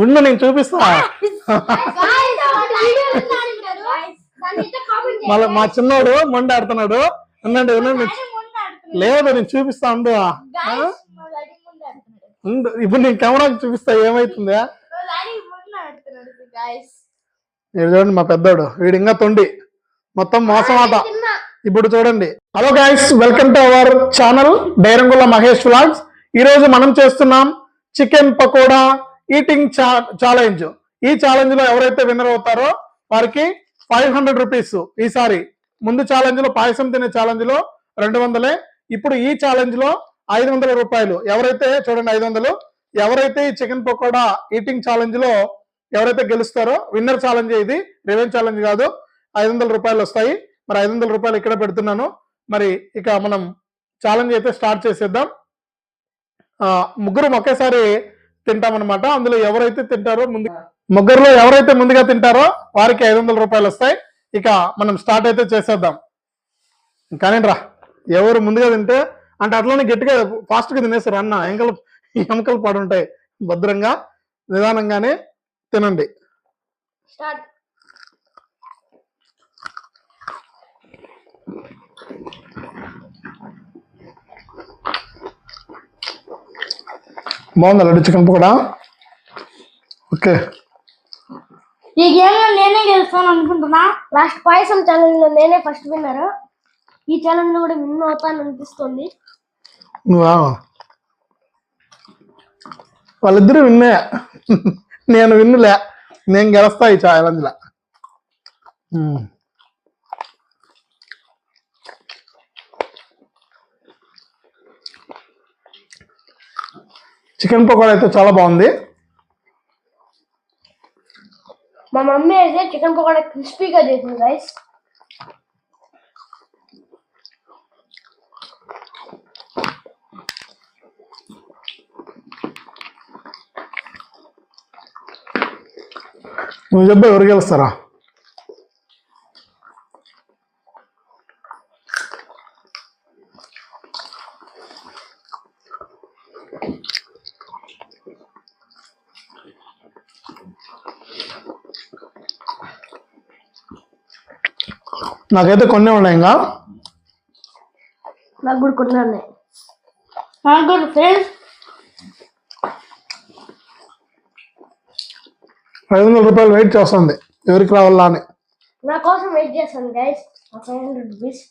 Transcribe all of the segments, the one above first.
ఉండు నేను చూపిస్తా. మళ్ళీ మా చిన్నోడు మొండి ఆడుతున్నాడు. ఉండండి ఉండండి. లేదు నేను చూపిస్తా ఉండు. ఇప్పుడు నేను కెమెరాకి చూపిస్తా ఏమైతుందా? మీరు చూడండి మా పెద్దోడు. వీడు ఇంకా తొండి. మొత్తం మోసం ఆట ఇప్పుడు చూడండి. Hello guys welcome to our channel డైరంగుల Mahesh vlogs. ఈ రోజు మనం చేస్తున్నాం చికెన్ పకోడా ఈటింగ్ ఛాలెంజ్ ఈ ఛాలెంజ్లో ఎవరైతే విన్నర్ అవుతారో వారికి ఫైవ్ హండ్రెడ్ రూపీస్ ఈసారి ముందు ఛాలెంజ్లో పాయసం తినే ఛాలెంజ్లో రెండు వందలే. ఇప్పుడు ఈ ఛాలెంజ్లో ఐదు వందల రూపాయలు. ఎవరైతే చూడండి ఐదు వందలు. ఎవరైతే ఈ చికెన్ పకోడా ఈటింగ్ ఛాలెంజ్లో ఎవరైతే గెలుస్తారో విన్నర్ ఛాలెంజ్ ఇది రివెన్ ఛాలెంజ్ కాదు. ఐదు వందల రూపాయలు వస్తాయి. మరి ఐదు వందల రూపాయలు ఇక్కడ పెడుతున్నాను. మరి ఇక మనం ఛాలెంజ్ అయితే స్టార్ట్ చేసేద్దాం. ముగ్గురం ఒకేసారి తింటామన్నమాట. అందులో ఎవరైతే తింటారో ముందు ముగ్గురులో ఎవరైతే ముందుగా తింటారో వారికి ఐదు రూపాయలు వస్తాయి. ఇక మనం స్టార్ట్ అయితే చేసేద్దాం. కానీ రా ఎవరు ముందుగా తింటే అంటే అట్లనే గట్టిగా ఫాస్ట్గా తినేస్తారు అన్న ఎంకలు ఎంకలు పడుంటాయి. భద్రంగా నిదానంగానే తినండి. స్టార్ట్. బాగుందా లడ్డు చికెన్ పకోడా? ఓకే. ఈ గేమ్లో నేనే గెలుస్తాను అనుకుంటున్నా? లాస్ట్ పాయసం ఛాలెంజ్లో నేనే ఫస్ట్ విన్నర్ ఈ ఛాలెంజ్లో కూడా విన్ అవుతాను అనిపిస్తుంది. నువ్వా? వాళ్ళిద్దరూ విన్నే. నేను విన్నులే. నేను గెలుస్తా ఈ ఛాలెంజ్లో చికెన్ పకోడా అయితే చాలా బాగుంది. మా మమ్మీ అయితే చికెన్ పకోడా క్రిస్పీగా చేసింది గైస్ నువ్వు చెప్పు ఎవరు గెలుస్తారా? నాకైతే కొన్ని ఉన్నాయి ఇంకా. నాకు కూడా కొన్ని ఉన్నాయి. నాకు కూడా ఫ్రెండ్స్. ఐదు వందల రూపాయలు వెయిట్ చేస్తుంది. ఎవరికి రావాలా అని. నా కోసం వెయిట్ చేస్తాను గైస్ ఫైవ్ హండ్రెడ్ రూపీస్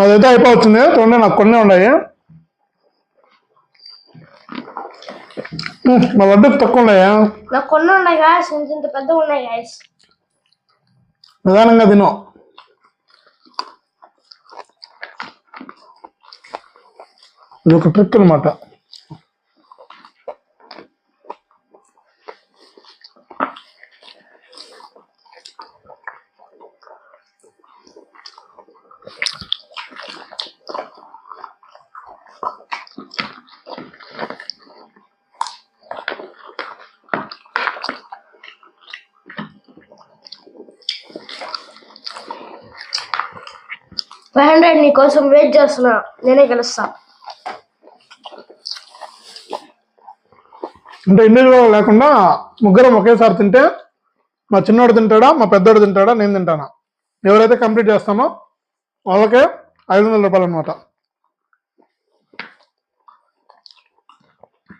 నాదైతే అయిపోతుంది చూడండి నాకు కొన్ని ఉన్నాయి ఉమ్, మా లడ్డు తక్కువ ఉన్నాయా నాకు కొన్ని ఉన్నాయి గాయస్ ఇంత ఇంత పెద్దగా ఉన్నాయి గాయస్ నిదానంగా తిను ఇది ఒక ట్రిక్ అనమాట ఫైవ్ హండ్రెడ్ నీ కోసం వెయిట్ చేస్తున్నా నేనే కలుస్తా అంటే ఇండివిజువల్ లేకుండా ముగ్గురం ఒకేసారి తింటే మా చిన్నోడు తింటాడా మా పెద్దోడు తింటాడా నేను తింటానా? ఎవరైతే కంప్లీట్ చేస్తామో వాళ్ళకే ఐదు వందల రూపాయలు అనమాట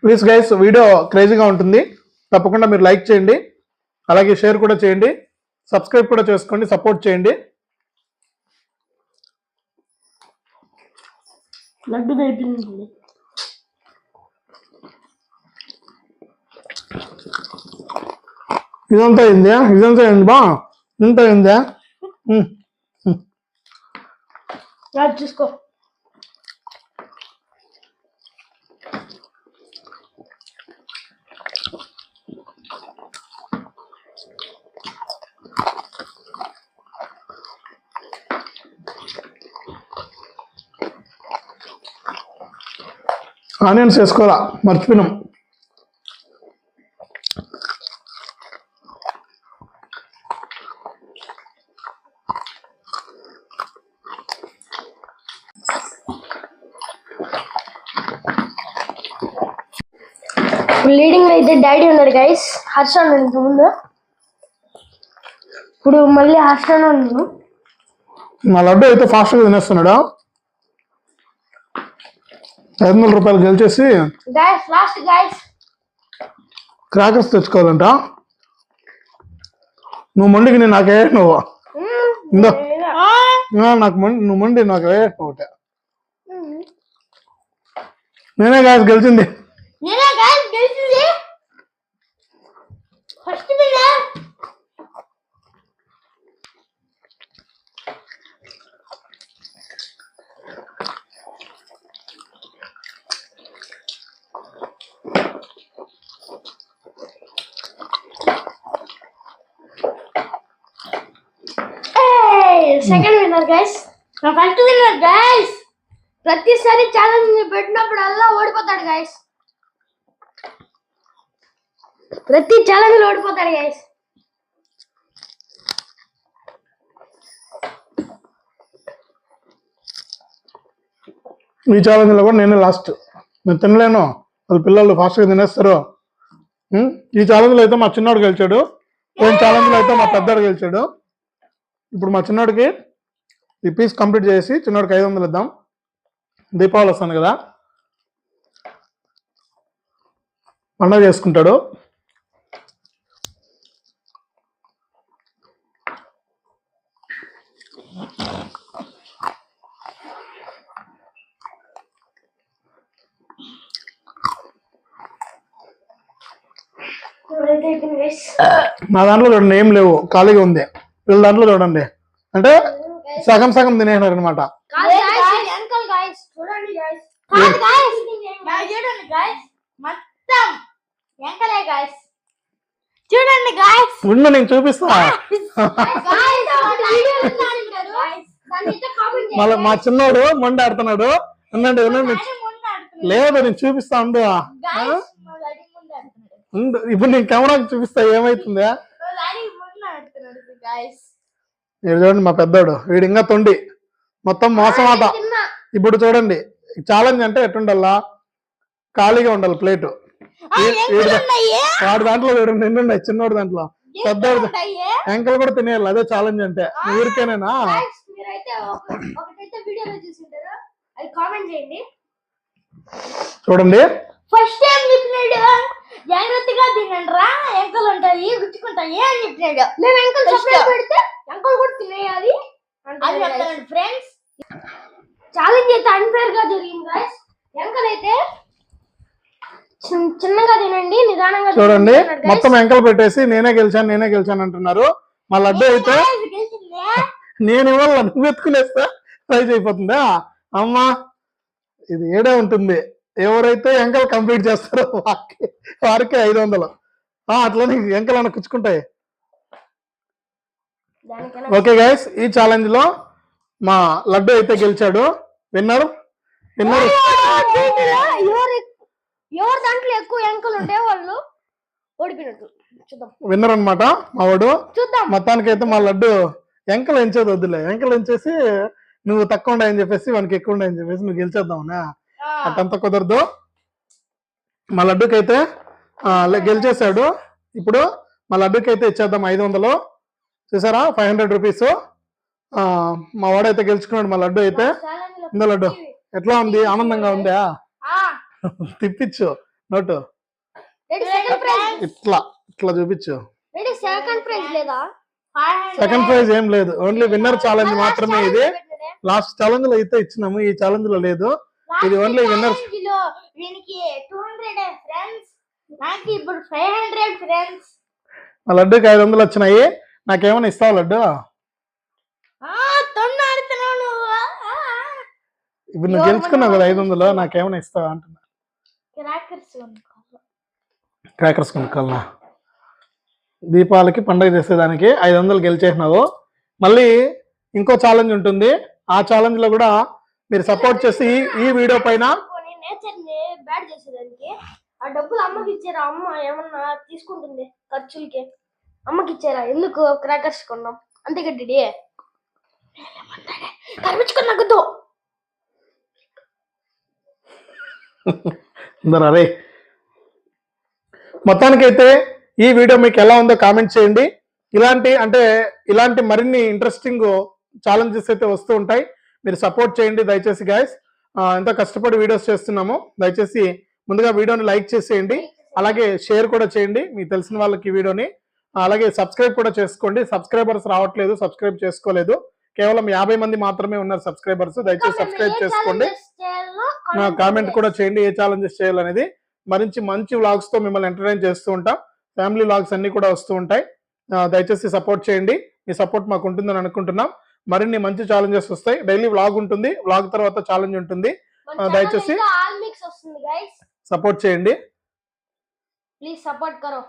ప్లీజ్ గైస్ వీడియో క్రేజీగా ఉంటుంది. తప్పకుండా మీరు లైక్ చేయండి. అలాగే షేర్ కూడా చేయండి. సబ్స్క్రైబ్ కూడా చేసుకోండి. సపోర్ట్ చేయండి. లడ్డు అయిపోయింది ఇదంతా అయిందా? ఇదంతా అయింది బా? ఇంత అయిందా? చూసుకో. ఆనియన్స్ వేసుకోవాలా? మర్చిపోయినాం. లీడింగ్ అయితే డాడీ ఉన్నాడు గైస్ హర్ష ఉన్నాడు ముందు ఇప్పుడు మళ్ళీ హర్ష ఉన్నాను మా లడ్డు అయితే ఫాస్ట్గా తినేస్తున్నాడు? ఐదు వందల రూపాయలు గెలిచేసి క్రాకర్స్ తెచ్చుకోవాలంట. నువ్వు మొండికి నేను నాకే నువ్వు. ఇందో. ఆ, నాకు మొండి నువ్వు మొండి నాకు ఏ ఒకటే నేనే కాదు గెలిచింది. నేనే గెలిచింది. First winner second winner guys నా ఫస్ట్ విన్నర్ గైస్ ప్రతిసారి ఛాలెంజ్ పెట్టినప్పుడు అలా ఓడిపోతాడు గైస్ ప్రతి ఛాలెంజ్ ఓడిపోతాడు గైస్ ఈ ఛాలెంజ్లో కూడా నేనే లాస్ట్ నేను తినలేను. వాళ్ళ పిల్లలు ఫాస్ట్గా తినేస్తారు. ఈ ఛాలెంజ్లో అయితే మా చిన్నోడు గెలిచాడు. పోయిన ఛాలెంజ్లో అయితే మా పెద్దోడు గెలిచాడు. ఇప్పుడు మా చిన్నోడికి ఈ పీస్ కంప్లీట్ చేసి చిన్నోడికి ఐదు వందలు ఇద్దాం. దీపావళి వస్తుంది కదా. పండగ చేసుకుంటాడు. నా దాంట్లో చూడండి ఏం లేవు. ఖాళీగా ఉంది. వీళ్ళ దాంట్లో చూడండి. అంటే సగం సగం తినేసినారు అనమాట చూడండి ఉండు నేను చూపిస్తా. మళ్ళీ మా చిన్నోడు మొండి ఆడుతున్నాడు. ఉండండి ఉండండి. లేదు నేను చూపిస్తా ఉండు. ఆ? ఉండు. ఇప్పుడు నేను కెమెరాకి చూపిస్తా ఏమైతుందా? మీరు చూడండి మా పెద్దోడు. వీడు ఇంకా తొండి. మొత్తం మోసం ఆట. ఇప్పుడు చూడండి. ఛాలెంజ్ అంటే ఎట్టుండాలా ఖాళీగా ఉండాలి ప్లేట్. వాడి దాంట్లో చూడండి ఉన్నాయి చిన్నోడు దాంట్లో. పెద్దోడు ఎంకలు కూడా తినేయాలి అదే ఛాలెంజ్ అంటే. ఊరికేనేనా? చేయండి. చూడండి. ఫస్ట్ టైం జాగ్రత్తగా తినండి రా ఎంకలు ఉంటాయి గుచ్చుకుంటాయి అని చెప్పినాడు? మేము ఎంకలు సపరేట్ పెడితే ఎంకలు కూడా తినేయాలి అది. చెప్తాను ఫ్రెండ్స్ ఛాలెంజ్ అయితే అన్ఫేర్గా జరిగింది గాయస్ ఎంకలు అయితే చిన్- చిన్నగా తినండి నిదానంగా చూడండి. మొత్తం ఎంకలు పెట్టేసి నేనే గెలిచాను నేనే గెలిచాను అంటున్నారు. మా లడ్డు అయితే. నేను ఇవాళ నువ్వు ఎత్తుకునేస్తా? ప్రైజ్ అయిపోతుందా? అమ్మా ఇది ఏడే ఉంటుంది? ఎవరైతే ఎంకలు కంప్లీట్ చేస్తారో వారికి వారికి ఐదు వందలు ఆ, అట్లనే ఎంకలు అన్న కుచ్చుకుంటాయి. ఓకే గైస్ ఈ ఛాలెంజ్లో మా లడ్డు అయితే గెలిచాడు. విన్నర్? విన్నర్? ఎవరు ఎక్కు- ఎవరు దాంట్లో ఎక్కువ ఎంకలు ఉంటే వాళ్ళు ఓడిపోయినట్టు. చూద్దాం. విన్నర్ అన్నమాట మా వాడు. చూద్దాం. మొత్తానికైతే మా లడ్డు ఎంకలు ఎంచేది వద్దులే. ఎంకలు ఎంచేసి నువ్వు తక్కువ ఉండయని చెప్పేసి వానికి ఎక్కువ ఉండయని చెప్పేసి నువ్వు గెలిచేద్దావునా అట్టంత కుదరదు. మా లడ్డుకి అయితే ఆ, లే- గెలిచేశాడు. ఇప్పుడు మా లడ్డుకి అయితే ఇచ్చేద్దాం ఐదు వందలు చూసారా? Five hundred rupees. మా వాడైతే గెలుచుకున్నాడు మా లడ్డు అయితే. ఇందా లడ్డు. ఎట్లా ఉంది? ఆనందంగా ఉందా? ఆ, తిప్పించు నోటు. రెడీ సెకండ్ ప్రైజ్ ఇట్లా. ఇట్లా చూపించు. రెడీ సెకండ్ ప్రైజ్ లేదా? సెకండ్ ప్రైజ్ ఏం లేదు. ఓన్లీ విన్నర్ ఛాలెంజ్ మాత్రమే ఇది. లాస్ట్ ఛాలెంజ్లో అయితే ఇచ్చినాము. ఈ ఛాలెంజ్లో లేదు. ఇది ఓన్లీ విన్నర్స్ వీనికి టూ హండ్రెడ్ ఫ్రెండ్స్ నాకు ఇప్పుడు ఫైవ్ హండ్రెడ్ ఫ్రెండ్స్ మా లడ్డుకి ఐదు వందలు వచ్చినాయి. నాకేమైనా ఇస్తావు లడ్డు? తొండ ఆడుతున్నావు నువ్వు. ఇప్పుడు నువ్వు గెలుచుకున్నావు కదా ఐదు వందలు నాకేమైనా ఇస్తావా అంటున్నా. క్రాకర్స్ క్రాకర్స్ కొనుక్కోవాలనా దీపావళికి పండుగ చేసేదానికి ఐదు వందలు గెలిచేసినావు. మళ్ళీ ఇంకో ఛాలెంజ్ ఉంటుంది. ఆ ఛాలెంజ్లో కూడా మీరు సపోర్ట్ చేసి ఈ- వీడియో పైన నేచర్ని బ్యాడ్ చేసేదానికి. ఆ డబ్బులు అమ్మకి ఇచ్చారా? అమ్మ ఏమన్నా తీసుకుంటుంది ఖర్చులకి? అమ్మకి ఇచ్చారా? ఎందుకు క్రాకర్స్ కొన్నాం? అంతే కడ్డి కనిపించుకొని నగ్గదు అందరు అరే. మొత్తానికైతే ఈ వీడియో మీకు ఎలా ఉందో కామెంట్ చేయండి. ఇలాంటి అంటే ఇలాంటి మరిన్ని ఇంట్రెస్టింగ్ ఛాలెంజెస్ అయితే వస్తూ ఉంటాయి. మీరు సపోర్ట్ చేయండి దయచేసి గాయస్ ఎంతో కష్టపడి వీడియోస్ చేస్తున్నాము. దయచేసి ముందుగా వీడియోని లైక్ చేసేయండి. అలాగే షేర్ కూడా చేయండి. మీకు తెలిసిన వాళ్ళకి ఈ వీడియోని అలాగే సబ్స్క్రైబ్ కూడా చేసుకోండి. సబ్స్క్రైబర్స్ రావట్లేదు సబ్స్క్రైబ్ చేసుకోలేదు. కేవలం యాభై మంది మాత్రమే ఉన్నారు సబ్స్క్రైబర్స్ దయచేసి సబ్స్క్రైబ్ చేసుకోండి. కామెంట్ కూడా చేయండి ఏ ఛాలెంజెస్ చేయాలనేది. మరించి మంచి వ్లాగ్స్తో మిమ్మల్ని ఎంటర్టైన్ చేస్తూ ఉంటాం. ఫ్యామిలీ వ్లాగ్స్ అన్ని కూడా వస్తూ ఉంటాయి. దయచేసి సపోర్ట్ చేయండి. మీ సపోర్ట్ మాకు ఉంటుందని అనుకుంటున్నాం. మరిన్ని మంచి ఛాలెంజెస్ వస్తాయి. డైలీ వ్లాగ్ ఉంటుంది. వ్లాగ్ తర్వాత ఛాలెంజ్ ఉంటుంది. దయచేసి- సపోర్ట్ చేయండి. ప్లీజ్ సపోర్ట్ కరో